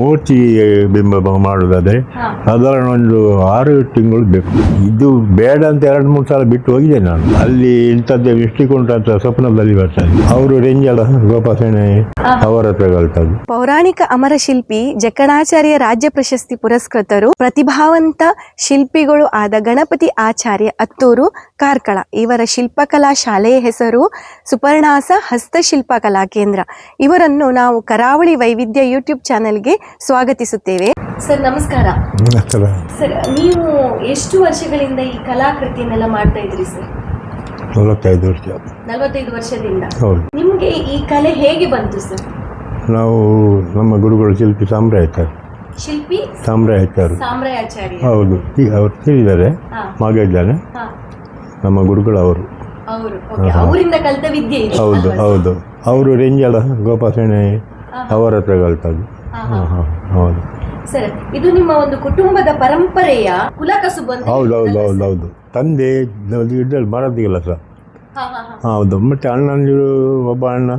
ಮೂರ್ತಿ ಬಿಂಬ ಮಾಡೋದಾದರೆ. ಸಾಧಾರಣ ಒಂದು ಆರು ತಿಂಗಳು ಬೇಕು. ಇದು ಬೇಡ ಅಂತ ಎರಡು ಮೂರು ಸಲ ಬಿಟ್ಟು ಹೋಗಿದೆ ನಾನು. ಅಲ್ಲಿ ಇಂಥದ್ದೇ ಅಂತ ಸ್ವಪ್ನದಲ್ಲಿ ಬರ್ತಾರೆ ಅವರು ರೆಂಜಲ ಗೋಪಾಸಣೆ ಅವರ ಪ್ರಗಲ್ತದ್ದು ಪೌರಾಣಿಕ ಅಮರ ಶಿಲ್ಪಿ ಜಕಣಾಚಾರ್ಯ ರಾಜ್ಯ ಪ್ರಶಸ್ತಿ ಪುರಸ್ಕೃತರು ಪ್ರತಿಭಾವಂತ ಶಿಲ್ಪಿಗಳು ಆದ ಗಣಪತಿ ಆಚಾರ್ಯ ಅತ್ತೂರು ಕಾರ್ಕಳ. ಇವರ ಶಿಲ್ಪಕಲಾ ಶಾಲೆಯ ಹೆಸರು ಸುಪರ್ಣಾಸ ಹಸ್ತಶಿಲ್ಪ ಕಲಾ ಕೇಂದ್ರ. ಇವರನ್ನು ನಾವು ಕರಾವಳಿ ವೈವಿಧ್ಯ ಯೂಟ್ಯೂಬ್ ಚಾನೆಲ್ಗೆ ಸ್ವಾಗತಿಸುತ್ತೇವೆ. ಸರ್ ನಮಸ್ಕಾರ. ಸರ್ ನೀವು ಎಷ್ಟು ವರ್ಷಗಳಿಂದ ಈ ಕಲಾಕೃತಿಯನ್ನೆಲ್ಲ ಮಾಡ್ತಾ ಇದ್ರಿ ಸರ್? ನಲವತ್ತೈದು ವರ್ಷ. ನಲವತ್ತೈದು ವರ್ಷದಿಂದ. ಹೌದು. ನಿಮಗೆ ಈ ಕಲೆ ಹೇಗೆ ಬಂತು ಸರ್? ನಾವು ನಮ್ಮ ಗುರುಗಳು ಶಿಲ್ಪಿ ಸಾಮ್ರಾಯಕರು. ಶಿಲ್ಪಿ? ಸಾಮ್ರಾಯ್ತಾರೆ ಸಾಮ್ರಾಯಾಚಾರ್ಯ. ಹೌದು. ಈ ಅವ್ರು ತಿಳಿದಾರೆ ಹಾ. ಮಗ ಇದ್ದಾನೆ ಹಾ. ನಮ್ಮ ಗುರುಗಳು ಅವರು. ಅವರು. ಓಕೆ. ಅವರಿಂದ ಕಲಿತ ವಿದ್ಯೆ ಇದು. ಹೌದು ಹೌದು. ಅವರು ರೆಂಜಲ ಗೋಪಾಸಣೆ ಅವರ ಹತ್ರ ಕಲ್ತದ್ದು. ಹೌದು. ಸರ್. ಇದು ನಿಮ್ಮ ಒಂದು ಕುಟುಂಬದ ಪರಂಪರೆಯ ಕುಲಕಸುಬು ಅಂತ ಹೌದು ಹೌದು ಹೌದು ಹೌದು. ತಂದೆ ಇದ್ರಲ್ಲಿ ಮರದ ಕೆಲಸ. ಹೌದು. ಮತ್ತೆ ಅಣ್ಣಂದಿರು ಒಬ್ಬ ಅಣ್ಣ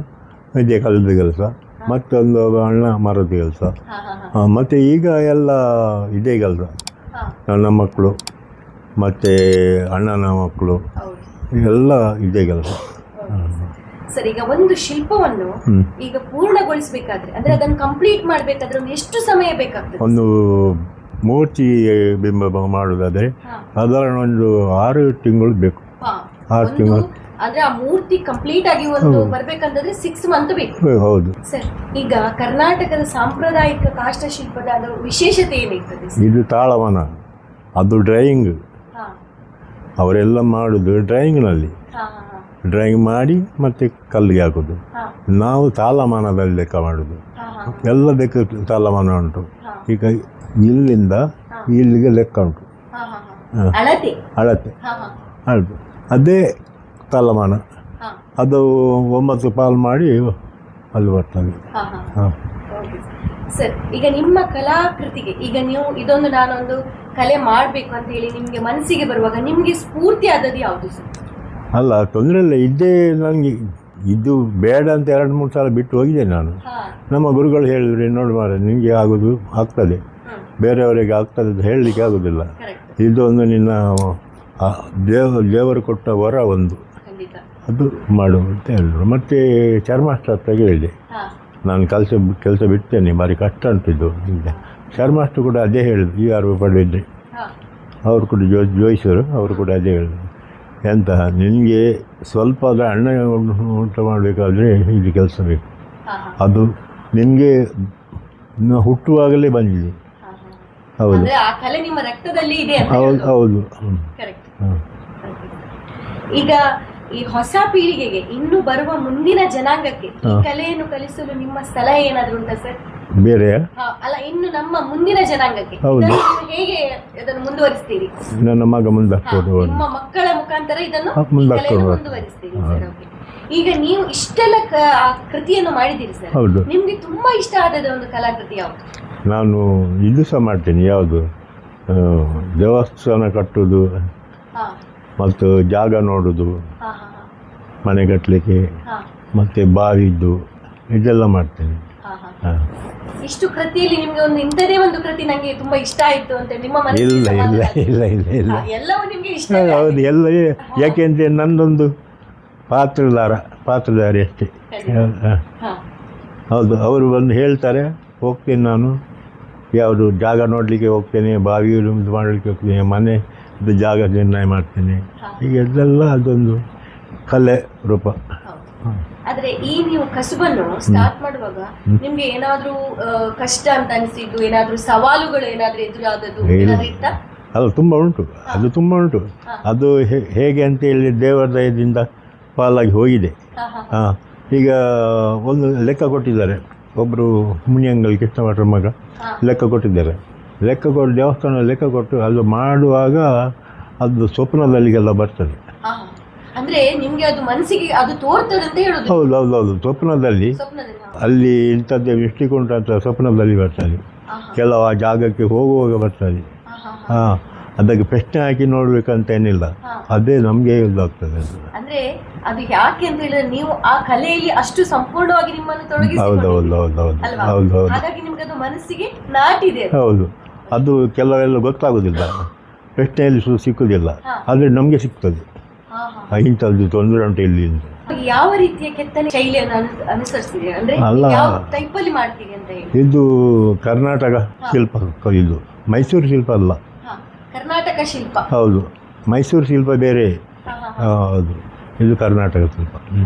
ಇದೇ ಕಲ್ಲದ ಕೆಲಸ ಮತ್ತೊಂದು ಒಬ್ಬ ಅಣ್ಣ ಮರದ ಕೆಲಸ. ಮತ್ತು ಈಗ ಎಲ್ಲ ಇದೇ ಕೆಲಸ ನನ್ನ ಮಕ್ಕಳು ಮತ್ತು ಅಣ್ಣನ ಮಕ್ಕಳು. ಎಲ್ಲ ಇದೇ ಕೆಲಸ ಸರ್ ಈಗ ಒಂದು ಶಿಲ್ಪವನ್ನು ಈಗ ಪೂರ್ಣಗೊಳಿಸಬೇಕಾದ್ರೆ ಅಂದ್ರೆ ಅದನ್ನು ಕಂಪ್ಲೀಟ್ ಮಾಡ್ಬೇಕಾದ್ರೆ ಒಂದು ಎಷ್ಟು ಸಮಯ ಬೇಕಾಗ್ತದೆ ಒಂದು ಮೂರ್ತಿ ಬಿಂಬ ಮಾಡುವುದಾದ್ರೆ. ಸಾಧಾರಣ ಒಂದು ಆರು ತಿಂಗಳು ಬೇಕು. ಆರು ತಿಂಗಳು. ಅಂದ್ರೆ ಆ ಮೂರ್ತಿ ಕಂಪ್ಲೀಟ್ ಆಗಿ ಒಂದು ಬರ್ಬೇಕಂತಂದ್ರೆ ಸಿಕ್ಸ್ ಮಂತ್ ಬೇಕು. ಹೌದು. ಸರ್ ಈಗ ಕರ್ನಾಟಕದ ಸಾಂಪ್ರದಾಯಿಕ ಕಾಷ್ಟಶಿಲ್ಪದ ಅದು ವಿಶೇಷತೆ ಏನಿರ್ತದೆ? ಇದು ತಾಳವನ ಅದು ಡ್ರಾಯಿಂಗ್ ಅವರೆಲ್ಲ ಡ್ರಾಯಿಂಗ್ ಡ್ರಾಯಿಂಗ್ನಲ್ಲಿ ಡ್ರಾಯಿಂಗ್ ಮಾಡಿ ಮತ್ತೆ ಕಲ್ಲಿಗೆ ಹಾಕೋದು. ನಾವು ತಾಲಮಾನದಲ್ಲಿ ಲೆಕ್ಕ ಮಾಡೋದು. ಎಲ್ಲ ಲೆಕ್ಕ ತಾಲಮಾನ ಉಂಟು. ಈಗ ಇಲ್ಲಿಂದ ಇಲ್ಲಿಗೆ ಲೆಕ್ಕ ಉಂಟು. ಅಳತೆ? ಅಳತೆ. ಅದೇ ತಾಲಮಾನ. ಅದು ಒಂಬತ್ತು ಪಾಲು ಮಾಡಿ ಅಲ್ಲಿ ಬರ್ತದೆ. ಹಾಂ ಸರ್ ಈಗ ನಿಮ್ಮ ಕಲಾಕೃತಿಗೆ ಈಗ ನೀವು ಇದೊಂದು ನಾನೊಂದು ಕಲೆ ಮಾಡಬೇಕು ಅಂತ ಹೇಳಿ ನಿಮಗೆ ಮನಸ್ಸಿಗೆ ಬರುವಾಗ ನಿಮಗೆ ಸ್ಫೂರ್ತಿ ಆದದ್ದು ಯಾವುದು ಸರ್ ಅಲ್ಲ ತೊಂದರೆ ಇಲ್ಲ. ಇದ್ದೇ ನನಗೆ ಇದು ಬೇಡ ಅಂತ ಎರಡು ಮೂರು ಸಲ ಬಿಟ್ಟು ಹೋಗಿದ್ದೆ ನಾನು. ನಮ್ಮ ಗುರುಗಳು ಹೇಳಿದ್ರೆ ನೋಡಿ ಮಾರ ನಿಮಗೆ ಆಗೋದು ಆಗ್ತದೆ. ಬೇರೆಯವರಿಗೆ ಆಗ್ತದೆ ಅಂತ ಹೇಳಲಿಕ್ಕೆ ಆಗೋದಿಲ್ಲ. ಇದೊಂದು ನಿನ್ನ ದೇವ ದೇವರು ಕೊಟ್ಟ ವರ ಒಂದು. ಅದು ಮಾಡು ಅಂತ ಹೇಳಿದ್ರು. ಮತ್ತು ಚರ್ಮಾಸ್ತ್ರ ಹತ್ರ ಹೇಳಿದೆ ನಾನು ಕೆಲಸ ಕೆಲಸ ಬಿಡ್ತೇನೆ ಭಾರಿ ಕಷ್ಟ ಉಂಟಿದ್ದು ನಿಮಗೆ ಚರ್ಮಾಸ್ತ್ರ ಕೂಡ ಅದೇ ಹೇಳಿದ್ರು. ಈ ಆರು ಪಡೆದಿದ್ದೆ. ಅವರು ಕೂಡ ಜೋ ಜೋಯಿಸರು ಅವರು ಕೂಡ ಅದೇ ಹೇಳಿದ್ರು. ಎಂತ? ನಿನಗೆ ಸ್ವಲ್ಪ ಅದರ ಅಣ್ಣ ಊಟ ಮಾಡಬೇಕಾದ್ರೆ ಇಲ್ಲಿ ಕೆಲಸ ಬೇಕು. ಅದು ನಿನಗೆ ಹುಟ್ಟುವಾಗಲೇ ಬಂದಿದೆ. ಹೌದು. ಹೌದು ಹೌದು. ಈಗ ಈ ಹೊಸ ಪೀಳಿಗೆಗೆ ಇನ್ನು ಬರುವ ಮುಂದಿನ ಜನಾಂಗಕ್ಕೆ ಕಲೆಯನ್ನು ಕಲಿಸಲು ನಿಮ್ಮ ಸಲಹೆ ಏನಾದರೂ ಉಂಟಾ ಸರ್ ಬೇರೆ? ಅಲ್ಲ ಇನ್ನು ನಮ್ಮ ಮುಂದಿನ ಜನಾಂಗಕ್ಕೆ. ಹೌದು. ಇದನ್ನು ಹೇಗೆ ಅದನ್ನು ಮುಂದುವರಿಸ್ತೀರಿ? ನನ್ನ ಮಗ ಮುಂದೆ ಹಾಕ್ಬೋದು ನಿಮ್ಮ ಮಕ್ಕಳ ಮುಖಾಂತರ ಇದನ್ನು ಮುಂದೆ ಮುಂದುವರಿಸ್ತೀರಿ. ಸರ್ ಓಕೆ ಈಗ ನೀವು ಇಷ್ಟೆಲ್ಲ ಕೃತಿಯನ್ನು ಮಾಡಿದ್ದೀರಿ ಸರ್. ಹೌದು. ನಿಮ್ಗೆ ತುಂಬಾ ಇಷ್ಟ ಆದದ ಒಂದು ಕಲಾಕೃತಿ ಯಾವುದು? ನಾನು ಇದು ಸಹ ಮಾಡ್ತೀನಿ ಯಾವುದು? ದೇವಸ್ಥಾನ ಕಟ್ಟುವುದು ಮತ್ತು ಜಾಗ ನೋಡೋದು ಮನೆ ಕಟ್ಟಲಿಕ್ಕೆ ಮತ್ತು ಬಾವಿದ್ದು ಇದೆಲ್ಲ ಮಾಡ್ತೇನೆ. ಹಾಂ. ಇಷ್ಟು ಕೃತಿಯಲ್ಲಿ ನಿಮ್ಗೆ ಒಂದು ಇಂಥದೇ ಒಂದು ಕೃತಿ ನಂಗೆ ತುಂಬಾ ಇಷ್ಟ ಆಯ್ತು ಅಂತ ನಿಮ್ಮ ಮನಸ್ಸಿಗೆ ಇಲ್ಲ ಇಲ್ಲ ಸಮಾಧಾನ ಇಲ್ಲ ಇಲ್ಲ ಇಲ್ಲ ಎಲ್ಲವೂ ನಿಮ್ಗೆ ಇಷ್ಟ ಹೌದು ಎಲ್ಲ ಯಾಕೆಂದ್ರೆ ನಂದೊಂದು ಪಾತ್ರದಾರ ಪಾತ್ರದಾರಿ ಅಷ್ಟೇ. ಹಾ. ಹಾ. ಹೌದು ಅವರು ಬಂದು ಹೇಳ್ತಾರೆ ಹೋಗ್ತೇನೆ ನಾನು. ಯಾವುದು ಜಾಗ ನೋಡಲಿಕ್ಕೆ ಹೋಗ್ತೇನೆ ಬಾವಿ ಇದು ಮಾಡಲಿಕ್ಕೆ ಹೋಗ್ತೇನೆ ಮನೆ ಇದು ಜಾಗ ನಿರ್ಣಯ ಮಾಡ್ತೇನೆ. ಹಾ. ಈಗ ಇದೆಲ್ಲ ಅದೊಂದು ಕಲೆ ರೂಪ. ಹೌದು. ಆದ್ರೆ ಈ ನೀವು ಕಸುಬನ್ನು ಸ್ಟಾರ್ಟ್ ಮಾಡುವಾಗ ನಿಮ್ಗೆ ಏನಾದ್ರೂ ಕಷ್ಟ ಅಂತ ಅನಿಸಿದ್ದು ಏನಾದ್ರೂ ಸವಾಲುಗಳು ಏನಾದ್ರೂ ಎದುರಾದದ್ದು. ಏನಾದ್ರೂ ಇತ್ತಾ? ಅದು ತುಂಬ ಉಂಟು. ಅದು ತುಂಬ ಉಂಟು. ಅದು ಹೇಗೆ ಅಂತ ಹೇಳಿ ದೇವರ ದಯದಿಂದ ಪಾಲಾಗಿ ಹೋಗಿದೆ. ಈಗ ಒಂದು ಲೆಕ್ಕ ಕೊಟ್ಟಿದ್ದಾರೆ. ಒಬ್ಬರು ಮುನಿಯಂಗಲ್ ಕೃಷ್ಣಮಠರ ಮಗ ಲೆಕ್ಕ ಕೊಟ್ಟಿದ್ದಾರೆ. ಲೆಕ್ಕ ಕೊಟ್ಟು ದೇವಸ್ಥಾನ ಲೆಕ್ಕ ಕೊಟ್ಟು ಅದು ಮಾಡುವಾಗ ಅದು ಸ್ವಪ್ನದಲ್ಲಿಗೆಲ್ಲ ಬರ್ತದೆ. ಅಂದ್ರೆ ನಿಮ್ಗೆ ಅದು ಮನಸ್ಸಿಗೆ ಅದು ತೋರ್ತದೆ ಅಂತ ಹೇಳುದು ಹೌದು ಹೌದು ಹೌದು ಸ್ವಪ್ನದಲ್ಲಿ ಸ್ವಪ್ನದಲ್ಲಿ ಹಾ. ಅಲ್ಲಿ ಇಂಥದ್ದೇ ದೃಷ್ಟಿಕೋನ ಅಂತ ಸ್ವಪ್ನದಲ್ಲಿ ಬರ್ತದೆ ಹಾ, ಹಾ. ಕೆಲವು ಆ ಜಾಗಕ್ಕೆ ಹೋಗುವಾಗ ಬರ್ತದೆ ಹಾ, ಹಾ, ಹಾ. ಹಾಂ ಅದಕ್ಕೆ ಪ್ರಶ್ನೆ ಹಾಕಿ ನೋಡ್ಬೇಕಂತ ಏನಿಲ್ಲ ಹಾ. ಅದೇ ನಮಗೆ ಇದಾಗ್ತದೆ ಅದು ಅಂದ್ರೆ ಅದು ಯಾಕೆ ಅಂತ ಹೇಳಿದ್ರೆ ನೀವು ಆ ಕಲೆಯಲ್ಲಿ ಅಷ್ಟು ಸಂಪೂರ್ಣವಾಗಿ ನಿಮ್ಮನ್ನು ಹೌದು ಹೌದು ತೊಡಗಿಸಿಕೊಂಡಿದ್ದೀರಿ ಹೌದು ಹೌದು ಅಲ್ವಾ ಹೌದು ಹೌದು ಹಾಗಾಗಿ ನಿಮ್ಗೆ ಅದು ಮನಸ್ಸಿಗೆ ನಾಟಿದೆ ಅದು. ಹೌದು ಅದು ಕೆಲವೆಲ್ಲ ಗೊತ್ತಾಗೋದಿಲ್ಲ ಪ್ರಶ್ನೆಯಲ್ಲಿ ಸು ಸಿಕ್ಕುದಿಲ್ಲ ಹಾ. ಆದರೆ ನಮಗೆ ಸಿಗ್ತದೆ. ಇಂಥದ್ದು ತೊಂದರೆ ಉಂಟು ಇಲ್ಲಿ ಯಾವ ರೀತಿಯ ಕೆತ್ತನೆ ಶೈಲಿಯನ್ನು ಅನುಸರಿಸಿದೆ ಅಂದ್ರೆ ಅಲ್ಲ. ಯಾವ ಟೈಪ್ ಅಲ್ಲಿ ಮಾಡ್ತೀರಿ ಅಂತ ಹೇಳಿ? ಇದು ಕರ್ನಾಟಕ ಶಿಲ್ಪ ಇದು. ಮೈಸೂರು ಶಿಲ್ಪ ಅಲ್ಲ. ಹಾ. ಕರ್ನಾಟಕ ಶಿಲ್ಪ. ಹೌದು. ಮೈಸೂರು ಶಿಲ್ಪ ಬೇರೆ. ಹಾ, ಹಾ, ಹಾ. ಹೌದು. ಇದು ಕರ್ನಾಟಕ ಶಿಲ್ಪ. ಹ್ಮ್.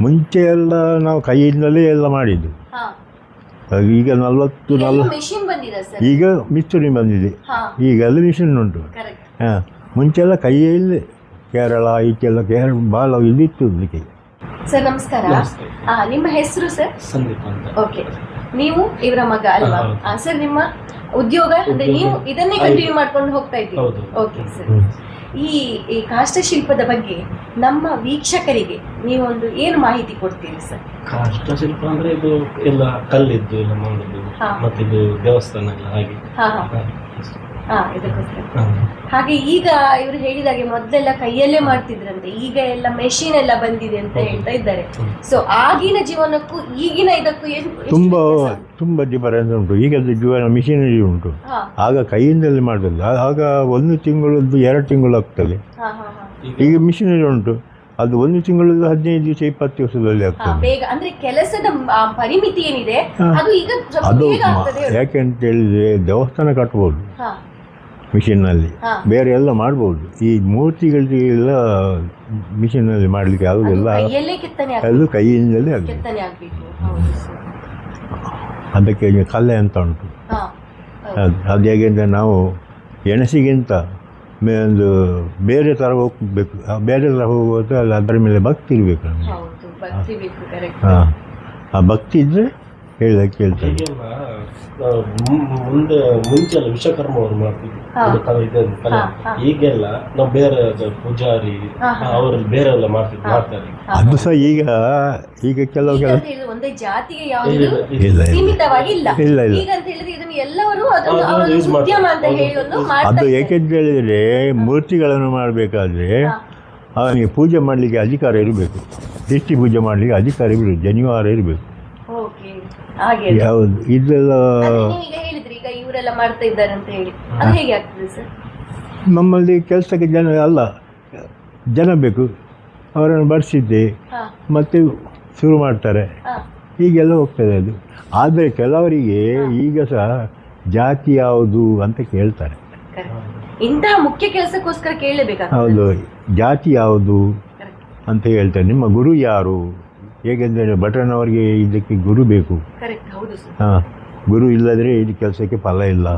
ಮುಂಚೆ ಎಲ್ಲ ನಾವು ಕೈಯಿಂದಲೇ ಎಲ್ಲ ಮಾಡಿದ್ದು. ಹಾ. ಈಗ ನಲ್ವತ್ತು ಈಗ ನಲ್ವ ಮೆಷಿನ್ ಬಂದಿದೆ ಸರ್? ಈಗ ಮಿಸ್ತ್ರಿ ಬಂದಿದೆ. ಹಾ. ಈಗ ಎಲ್ಲ ಮಿಷಿನ್ ಉಂಟು. ಕರೆಕ್ಟ್ ಹಾಂ. ಮುಂಚೆಲ್ಲ ಕೈಯಲ್ಲೇ ಕೇರಳ ಈಚೆಲ್ಲ ಕೇರಳ ಭಾಳ ಇದಿತ್ತು ಇದಕ್ಕೆ ಸರ್ ನಮಸ್ಕಾರ. ನಮಸ್ತೆ. ಆ, ನಿಮ್ಮ ಹೆಸರು ಸರ್? ಸಂದೀಪ್ ಅಂತ. ಓಕೆ. ನೀವು ಇವರ ಮಗ ಅಲ್ವಾ? ಹೌದು. ಆ, ಸರ್ ನಿಮ್ಮ ಉದ್ಯೋಗ ಅಂದ್ರೆ ಉದ್ಯೋಗ. ನೀವು ಇದನ್ನೇ ಕಂಟಿನ್ಯೂ ಮಾಡ್ಕೊಂಡು ಹೋಗ್ತಾ ಇದ್ದೀವಿ ಹೌದು. Okay sir. ಈ ಈ ಕಾಷ್ಟಶಿಲ್ಪದ ಬಗ್ಗೆ ನಮ್ಮ ವೀಕ್ಷಕರಿಗೆ ನೀವೊಂದು ಏನು ಮಾಹಿತಿ ಕೊಡ್ತೀರಿ ಸರ್? ಕಾಷ್ಟ ಶಿಲ್ಪ ಅಂದ್ರೆ ಇದು ಎಲ್ಲ ಕಲ್ಲಿದ್ದು ಎಲ್ಲ ಮಾಡುದು ಹಾ. ಮತ್ತೆ ಇದು ದೇವಸ್ಥಾನ ಎಲ್ಲ ಹಾಗೆ. ಹಾ. ಹಾ. ಇದಕ್ಕೋಸ್ಕರ. ಹಾಗೆ ಈಗ ಇವರು ಹೇಳಿದಾಗೆ ಮೊದಲೆಲ್ಲ ಕೈಯಲ್ಲೇ ಮಾಡ್ತಿದ್ರಂತೆ ಈಗ ಎಲ್ಲ ಮೆಷಿನ್ ಎಲ್ಲ ಬಂದಿದೆ ಅಂತ ಹೇಳ್ತಾ ಇದ್ದಾರೆ. ಸೊ ಆಗಿನ ಜೀವನಕ್ಕೂ ಈಗಿನ ಇದಕ್ಕೂ ಏನು ತುಂಬಾ ತುಂಬ ಡಿಫರೆನ್ಸ್ ಉಂಟು. ಈಗ ಜೀವನ ಮಿಷಿನರಿ ಉಂಟು. ಆಗ ಕೈಯಿಂದಲೇ ಮಾಡಲಿಲ್ಲ ಆಗ ಒಂದು ತಿಂಗಳದ್ದು ಎರಡು ತಿಂಗಳು ಆಗ್ತದೆ. ಈಗ ಮಿಷಿನರಿ ಉಂಟು. ಅದು ಒಂದು ತಿಂಗಳದ್ದು ಹದಿನೈದು ದಿವಸ ಇಪ್ಪತ್ತು ದಿವಸದಲ್ಲಿ ಆಗ್ತದೆ. ಅಂದ್ರೆ ಕೆಲಸದ ಪರಿಮಿತಿ ಏನಿದೆ? ಅದು. ಯಾಕೆ ಅಂತ ಹೇಳಿದ್ರೆ ದೇವಸ್ಥಾನ ಕಟ್ಬೋದು. ಮಿಷಿನ್ನಲ್ಲಿ. ಬೇರೆ ಎಲ್ಲ ಮಾಡ್ಬೋದು. ಈ ಮೂರ್ತಿಗಳಿಗೆಲ್ಲ ಮಿಷಿನ್ನಲ್ಲಿ ಮಾಡಲಿಕ್ಕೆ ಯಾವುದೆಲ್ಲ ಎಲ್ಲೂ ಕೈಯಿಂದಲೇ ಸರ್. ಅದಕ್ಕೆ ಕಲೆ ಅಂತ ಉಂಟು. ಅದು ಅದು ಹೇಗೆ ಅಂದರೆ ನಾವು ಎಣಸಿಗಿಂತ ಮೇ- ಒಂದು ಬೇರೆ ಥರ ಹೋಗ್ಬೇಕು. ಬೇರೆ ಥರ ಹೋಗುವಾಗ ಅಲ್ಲಿ ಅದರ ಮೇಲೆ ಭಕ್ತಿ ಇರಬೇಕು ನಮಗೆ. ಹಾಂ ಆ ಭಕ್ತಿ ಇದ್ದರೆ ಹೇಳಿದಾಗ ಕೇಳ್ತಾರೆ ನಾವು ಮುಂದೆ ಮುಂಚೆ ಎಲ್ಲ ವಿಶ್ವಕರ್ಮ ಅವರು ಮಾಡ್ತಿದ್ರು. ಇದು ಕಲೆ ಇದೆ ಕಲೆ ಹಾ, ಹಾ. ಈಗೆಲ್ಲ ನಾವು ಬೇರೆ ಅದು ಪೂಜಾರಿ. ಅವರಲ್ಲಿ ಬೇರೆ ಎಲ್ಲ ಮಾಡ್ತಿದ್ರು ಮಾಡ್ತಾರೆ ಅದು ಸಹ ಈಗ ಈಗ ಕೆಲವು ಈಗ ಕೆಲವು ಅಂತ ಹೇಳಿದ್ರೆ ಒಂದೇ ಜಾತಿಗೆ ಯಾವುದು ಇಲ್ಲ, ಇಲ್ಲ. ಇಲ್ಲ ಇಲ್ಲ ಸೀಮಿತವಾಗಿ ಇಲ್ಲ ಇಲ್ಲ, ಇಲ್ಲ. ಈಗ ಅಂತ ಹೇಳಿದ್ರೆ ಇದನ್ನು ಎಲ್ಲರೂ ಅದನ್ನು ಹೌದು, ಅವರ use ಮಾಡ್ತಾರೆ. ಉದ್ಯಮ ಅಂತ ಹೇಳಿ ಒಂದು ಅದು ಅದು. ಏಕೆಂತ ಹೇಳಿದರೆ ಮೂರ್ತಿಗಳನ್ನು ಮಾಡಬೇಕಾದ್ರೆ. ಅವನಿಗೆ ಪೂಜೆ ಮಾಡಲಿಕ್ಕೆ ಅಧಿಕಾರ ಇರಬೇಕು ದೃಷ್ಟಿ ಪೂಜೆ ಮಾಡಲಿಕ್ಕೆ ಅಧಿಕಾರ ಇರಬೇಕು ಜನಿವಾರ ಇರಬೇಕು ಯಾವುದು? ಇದೆಲ್ಲ ನಮ್ಮಲ್ಲಿ ಕೆಲಸಕ್ಕೆ ಜನ ಅಲ್ಲ ಜನ ಬೇಕು. ಅವರನ್ನು ಬಡಿಸಿದ್ದೆ ಮತ್ತೆ ಶುರು ಮಾಡ್ತಾರೆ. ಹೀಗೆಲ್ಲ ಹೋಗ್ತದೆ ಅದು. ಆದರೆ ಕೆಲವರಿಗೆ ಈಗ ಸಹ ಜಾತಿ ಯಾವುದು ಅಂತ ಕೇಳ್ತಾರೆ. ಇಂತಹ ಮುಖ್ಯ ಕೆಲಸಕ್ಕೋಸ್ಕರ ಕೇಳಬೇಕು ಹೌದು. ಜಾತಿ ಯಾವುದು ಅಂತ ಹೇಳ್ತಾರೆ. ನಿಮ್ಮ ಗುರು ಯಾರು? ಹೇಗೆಂದರೆ ಅವರಿಗೆ ಇದಕ್ಕೆ ಗುರು ಬೇಕು. ಹಾಂ ಗುರು ಇಲ್ಲದ್ರೆ ಇದು ಕೆಲಸಕ್ಕೆ ಫಲ ಇಲ್ಲ.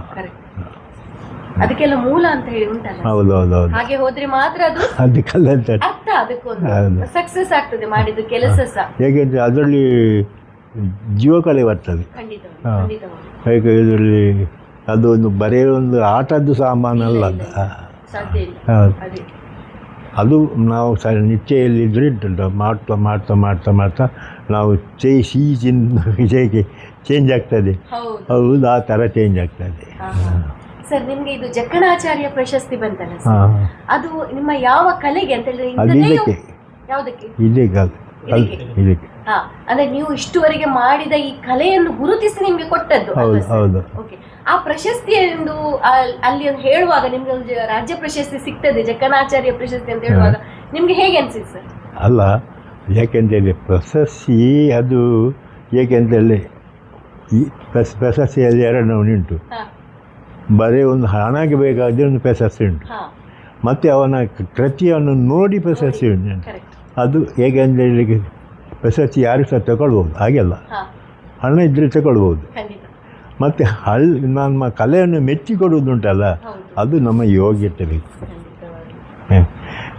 ಅದಕ್ಕೆಲ್ಲ ಮೂಲ ಅಂತ ಹೇಳಿ ಉಂಟಲ್ಲ ಹೌದು ಹೌದು ಹೌದು. ಹಾಗೆ ಹೋದ್ರೆ ಮಾತ್ರ ಅದು ಅದಕ್ಕೆಲ್ಲ ಅಂತ. ಅರ್ಥ ಅದಕ್ಕೊಂದು. ಸಕ್ಸಸ್ ಆಗ್ತದೆ ಮಾಡಿದ ಕೆಲಸ ಸಹ. ಹೇಗೆಂದರೆ ಅದರಲ್ಲಿ ಜೀವಕಲೆ ಬರ್ತದೆ. ಹೇಗೆ ಇದರಲ್ಲಿ ಅದು ಒಂದು ಬರೇ ಒಂದು ಆಟದ್ದು ಸಾಮಾನಲ್ಲ ಅಲ್ಲ. ಸಾಧ್ಯ ಇಲ್ಲ. ಹೌದು. ಅದೇ. ಅದು ನಾವು ಸ ನಿಚ್ಚೆಯಲ್ಲಿದ್ದರೆ ಮಾಡ್ತಾ ಮಾಡ್ತಾ ಮಾಡ್ತಾ ಮಾಡ್ತಾ ನಾವು ಚೇ ಸೀಜಿನ ವಿಜಯಕ್ಕೆ ಚೇಂಜ್ ಆಗ್ತದೆ. ಹೌದು. ಆ ಥರ ಚೇಂಜ್ ಆಗ್ತದೆ. ಸರ್ ನಿಮಗೆ ಇದು ಜಕ್ಕಣಾಚಾರ್ಯ ಪ್ರಶಸ್ತಿ ಬಂತಲ್ಲ ಅದು ನಿಮ್ಮ ಯಾವ ಕಲೆಗೆ ಅಂತ ಹೇಳಿದ್ರೆ ಇದಕ್ಕೆ. ಇದಕ್ಕೆ? ಅಂದ್ರೆ ನೀವು ಇಷ್ಟುವರೆಗೆ ಮಾಡಿದ ಈ ಕಲೆಯನ್ನು ಗುರುತಿಸಿ ನಿಮ್ಗೆ ಕೊಟ್ಟದ್ದು. ಹೌದು ಹೌದು. ಓಕೆ ಆ ಪ್ರಶಸ್ತಿ ಎಂದು ಅಲ್ಲಿ ಒಂದು ಹೇಳುವಾಗ ನಿಮ್ಗೆ ಒಂದು ರಾಜ್ಯ ಪ್ರಶಸ್ತಿ ಸಿಗ್ತದೆ ಜಕ್ಕನಾಚಾರ್ಯ ಪ್ರಶಸ್ತಿ ಅಂತ ಹೇಳುವಾಗ. ನಿಮ್ಗೆ ಹೇಗೆ ಅನ್ಸಿತ್ತು ಸರ್? ಅಲ್ಲ ಯಾಕೆಂತೇಳಿ ಪ್ರಶಸ್ತಿ ಅದು ಏಕೆಂತೇಳಿ ಈ ಪ್ರಶಸ್ತಿಯಲ್ಲಿ ಎರಡು ಉಂಟು. ಬರೀ ಒಂದು ಹಣಕ್ಕೆ ಬೇಕಾದ್ರೆ ಒಂದು ಪ್ರಶಸ್ತಿ ಉಂಟು. ಮತ್ತು ಅವನ ಕೃತಿಯನ್ನು ನೋಡಿ ಪ್ರಶಸ್ತಿ ಉಂಟು. ಅದು ಹೇಗೆ ಅಂದರೆ ಪ್ರಶಸ್ತಿ ಯಾರು ಸಹ ತಗೊಳ್ಬೋದು ಹಾಗೆಲ್ಲ. ಹಣ ಇದ್ದರೆ ತಗೊಳ್ಬೋದು ಮತ್ತು ಹಳ್ ನಮ್ಮ ಕಲೆಯನ್ನು ಮೆಚ್ಚಿಕೊಡುವುದುಂಟಲ್ಲ ಅದು ನಮ್ಮ ಯೋಗ್ಯತೆ ಬೇಕು.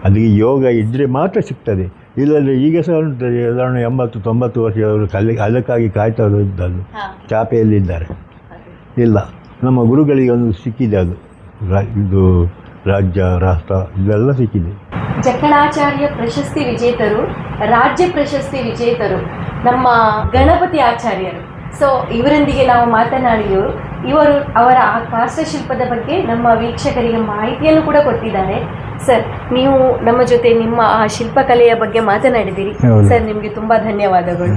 ಅದಕ್ಕೆ ಯೋಗ ಇದ್ದರೆ ಮಾತ್ರ ಸಿಗ್ತದೆ. ಇಲ್ಲದ್ರೆ ಈಗ ಸಹ ಉಂಟು ಸಾಧಾರಣ ಎಂಬತ್ತು ತೊಂಬತ್ತು ವರ್ಷದವರು ಕಲೆ ಅದಕ್ಕಾಗಿ ಕಾಯ್ತಾ ಇದ್ದದ್ದು. ಹಾ. ಚಾಪೆಯಲ್ಲಿದ್ದಾರೆ. ಇಲ್ಲ. ನಮ್ಮ ಗುರುಗಳಿಗೆ ಒಂದು ಸಿಕ್ಕಿದೆ ಅದು. ರಾ- ಇದು ರಾಜ್ಯ ರಾಷ್ಟ್ರ ಇದೆಲ್ಲ ಸಿಕ್ಕಿದೆ. ಜಕ್ಕಣಾಚಾರ್ಯ ಪ್ರಶಸ್ತಿ ವಿಜೇತರು ರಾಜ್ಯ ಪ್ರಶಸ್ತಿ ವಿಜೇತರು ನಮ್ಮ ಗಣಪತಿ ಆಚಾರ್ಯರು. ಸೊ ಇವರೊಂದಿಗೆ ನಾವು ಮಾತನಾಡಿದವರು ಇವರು ಅವರ ಆ ಕಾಸ್ತಶಿಲ್ಪದ ಬಗ್ಗೆ ನಮ್ಮ ವೀಕ್ಷಕರಿಗೆ ಮಾಹಿತಿಯನ್ನು ಕೂಡ ಕೊಟ್ಟಿದ್ದಾರೆ. ಸರ್ ನೀವು ನಮ್ಮ ಜೊತೆ ನಿಮ್ಮ ಆ ಶಿಲ್ಪಕಲೆಯ ಬಗ್ಗೆ ಮಾತನಾಡಿದಿರಿ ಸರ್ ನಿಮಗೆ ತುಂಬಾ ಧನ್ಯವಾದಗಳು.